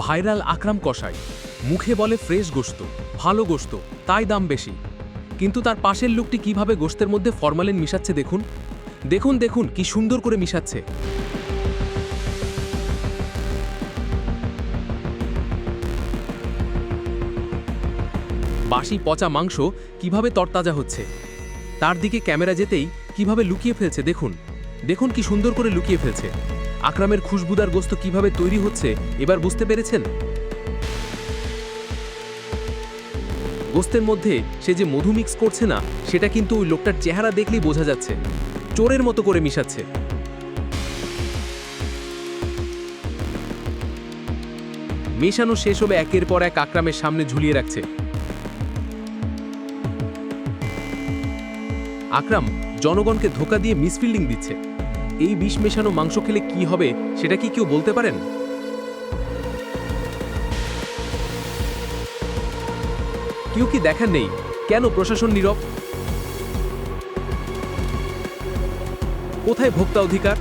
Viral আকরাম কষাই মুখে বলে ফ্রেশ গোশত, ভালো গোস্ত তাই দাম বেশি। কিন্তু তার পাশের লোকটি কীভাবে গোস্তের মধ্যে ফরমালিন মিশাচ্ছে দেখুন? দেখুন দেখুন, কি সুন্দর করে মিশাচ্ছে। বাসি পচা মাংস কীভাবে তরতাজা হচ্ছে? তার দিকে ক্যামেরা যেতেই কীভাবে লুকিয়ে ফেলছে দেখুন। দেখুন কি সুন্দর করে লুকিয়ে ফেলছে। আকরামের খুশবুদার গোস্ত কীভাবে তৈরি হচ্ছে, এবার বুঝতে পেরেছেন? গোস্তের মধ্যে সে যে মধু মিক্স করছে না, সেটা কিন্তু ওই লোকটার চেহারা দেখলেই বোঝা যাচ্ছে। চোরের মতো করে মিশাচ্ছে। মেশানো শেষ হবে একের পর এক আকরামের সামনে ঝুলিয়ে রাখছে। আকরাম জনগণকে ধোকা দিয়ে মিসফিল্ডিং দিচ্ছে। এই বিষ মেশানো মাংস খেলে কি হবে, সেটা কি কেউ বলতে পারেন? কেউ কি দেখার নেই? কেন প্রশাসন নীরব? কোথায় ভোক্তা অধিকার?